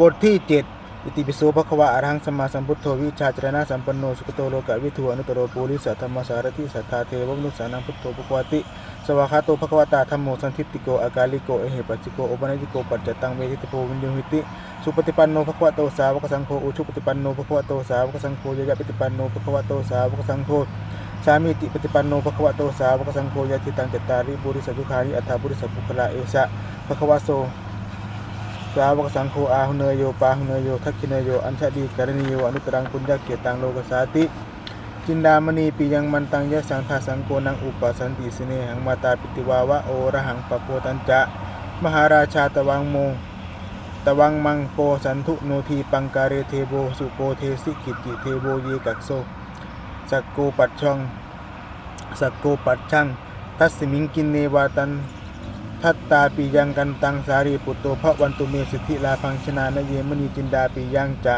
บทที่ 7 อิติปิโสภควะอรหังสมมาสัมพุทโธวิชาจรณะสัมปันโนสุขโตโลกะวิทูอนุตโรปุริสัทธรรมสารติสัทธาเทวมนุสานังพุทโธภควติสวากาโตภควตาธรรมโมสันทิฏฐิโกอากาลิโกเอหิปัสสิโกโอปัญญิโกปัจจตังเวทิตโพวินโยหิติสุปฏิปันโนภควโตสาวกสังโฆอุชุปฏิปันโนภควโตสาวกสังโฆยะยะปฏิปันโนภควโตสาวกสังโฆสามีติปฏิปันโนภควโตสาวกสังโฆยะทิตังจตตาริบุริสจุคานิอัฏฐาบุริสปุคละเอชะภควโส สาวกสังโฆอาหุเนยโยปาหุเนยโยทักขิเนยโยอัญชดีการณิโยอนุตรังปุญญาเกตังโลกสาติจินดามณีปิยังมันตังยะสังทาสังโกนังอุปสันติสเนหังมาตาปิติวาวะโอระหังปะโปตันจะมหาราชาตวังโมตวังมังโปสันทุโนทีปังการเรเทโบสุโปเทสิกิติเทโบเยกักโซสักโกปัดช่องสักโกปัดช่างทัสสมิงกินเนวาตัน ทัตตาปียังกันตังสารีปุตโตพระวันตุเมสิทธิลาพังชนานเยมณีจินดาปียังจะ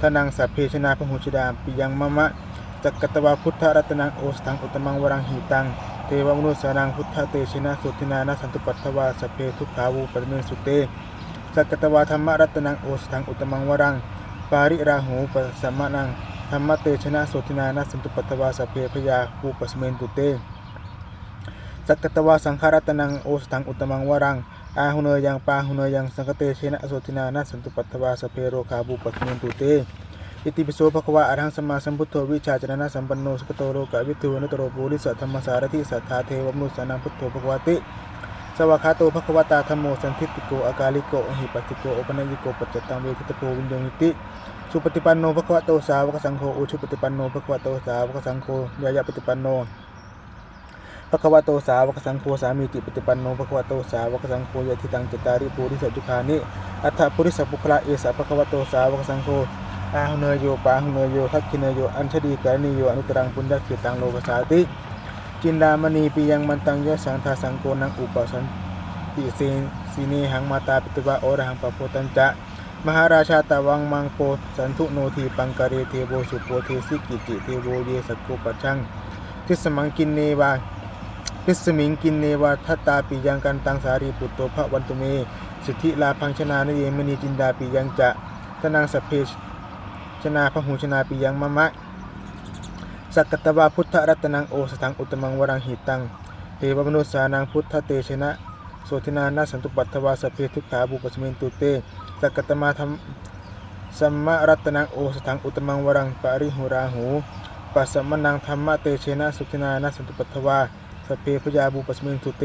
ทนังสัพเพชนาพหุชดาปียังมะมะจักกตวาพุทธรัตนังโอสถังอุตมังวรังหิตังเทวมนุสานังพุทธเตชนะสุตินานสันตุปัตถวาสัพเพทุกขาวูปเมสุเตจักกตวาธรรมรัตนังโอสถังอุตมังวรังปาริราหูปสัมมานังธรรมเตชนะสุตินานสันตุปัตถวาสัพเพพยาภูปสเมนตุเต สักกตวาสังขารัตนังโอสถังอุตมังวรัง อาหุเนยังปาหุเนยังสังคเตเชนะอโสตินานาสันตุปัตถวาสเพโรคาบุปัตมินตุเตอิติปิโสภควะอรหังสัมมาสัมพุทโธวิชาจรณะสัมปันโนสุขโตโลกะวิทูนุตโรปุริสัทธรรมสารทิสัทธาเทวมนุสสานังพุทโธภควติสวากาโตภควตาธรรมโมสันทิฏฐิโกอากาลิโกอหิปัสสิโกอปัญญิโกปัจจตังเวทิตโพวิญโยหิติสุปฏิปันโนภควโตสาวกสังโฆอุชุปฏิปันโนภควโตสาวกสังโฆยายะปฏิปันโน ภควโตสาวกสังโฆสามีจิปฏิปันโนภควโตสาวกสังโฆยะทิตังจตาริปุริสจุคานิอัฏฐปุริสปุคละเอสะภควโตสาวกสังโฆอาหุเนยโยปาหุเนยโยทักขิเนยโยอัญชดีกานิโยอนุตรังปุญญเขตังโลกสาติ จินดามณีปิยังมันตังยะสังทาสังโกนังอุปสันติสนสีเนหังมาตาปิตวะโอรหังปะโพตัญจะมหาราชาตวังมังโปสันทุโนทีปังการเรเทโบสุโปเทสิกิติเทโบเยสกโกปัจชังทิสมังกินเนวา พิสมิงกินเนวาทัตตาปิยังกันตังสารีปุตโตพระวันตุเม สิทธิลาพังชนานเยมณีจินดาปิยังจะทนังสัพเพชนาพหูชนาปิยังมะมะสักกตวาพุทธรัตนังโอสถังอุตมังวรังหิตังเทวมนุสานังพุทธเตชนะโสทินานาสันตุปัตถวาสพเพทุกขาบุปสมินตุเตสักกตมาธรรมสัมมารัตนังโอสถังอุตมังวรังปาริหุราหูปัสสมนังธรรมะเตชนะสุทินานาสันตุปัตถวา สเพพยาบุปสมิงทุเต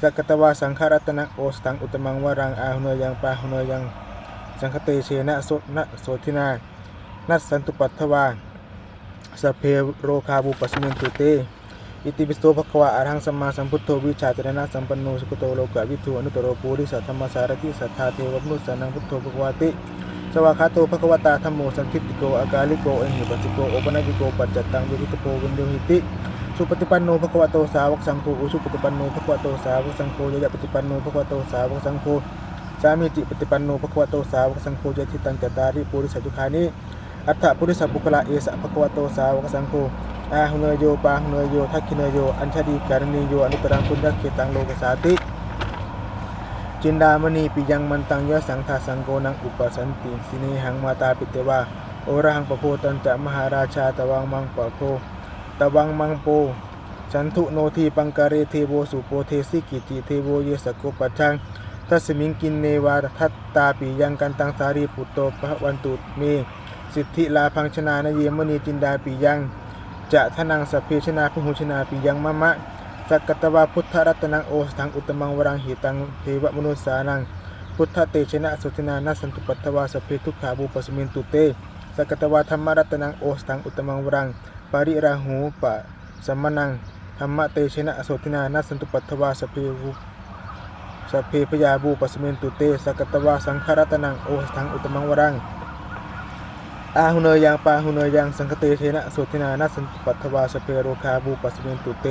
สักกตวาสังขารัตนะโอสถังอุตมังวรังอาหุนยยังปาหุนยยังสังคเตเชนะโสนะโสทินานัสสันตุปัตถวาสเพโรคาบุปสมิงทุเตอิติปิโสภควะอรหังสัมมาสัมพุทโธวิชาจรณะสัมปันโนสุขโตโลกะวิทูอนุตตโรปุริสัทธรรมสารทิสัทธาเทวมนุสสานังพุทโธภควาติสวากขาโตภควตาธรรมโมสันทิฏฐิโกอากาลิโกเอหิปัสสิโกโอปนัญิโกปัจจตังเวทิตโพวินโยหิติ สุปฏิปันโนภควโตสาวกสังโฆอุสุปฏิปันโนภควโตสาวกสังโฆยะยะปฏิปันโนภควโตสาวกสังโฆสามีจิปฏิปันโนภควโตสาวกสังโฆยะทิตังจตาริปุริสัจุคานิอัฏฐปุริสัพพุคละเอสะภควโตสาวกสังโฆอาหุเนยโยปาหุเนยโยทักขิเนยโยอัญชดีการณีโยอนุตรังปุญญเขตังโลกสาติจินดามณีปิยังมันตังยะสังทาสังโกนังอุปสันติสิเนหังมาตาปิเตวาโอระหังปะโพตันจะมหาราชาตวังมังปะโพ ตวังมังโปฉันทุโนทีปังการเรเทโวสุโปเทสิกิจิเทโวเยสโกปัจชังทัสมิงกินเนวาทัตตาปิยังกันตังสารีปุตโตพระวันตุเมสิทธิลาพังชนานเยมณีจินดาปิยัง จะทนังสพเพชนาพหุชนาปิยังมะมะสักกตวาพุทธรัตนังโอสถังอุตมังวรังหิตังเทวมนุสสานัง พุทธเตชนะสุตินานาสันตุปัตวาสพเพทุกขาบูปสมินตุเตสักกตวาธรรมรัตนังโอสถังอุตมังวรัง ปาริราหูปะสัมมนังธรรมเตชนะสุตินานัสันตุปัทวาสเพวุสเพพยาบูปสเมินตุเตสกตวาสังฆรัตนังโอสถังอุตมังวรังอาหุเนยยังปาหุเนยยังสังคเตเชนะสุตินานัสันตุปัทวาสเพโรคาบูปสเมินตุเต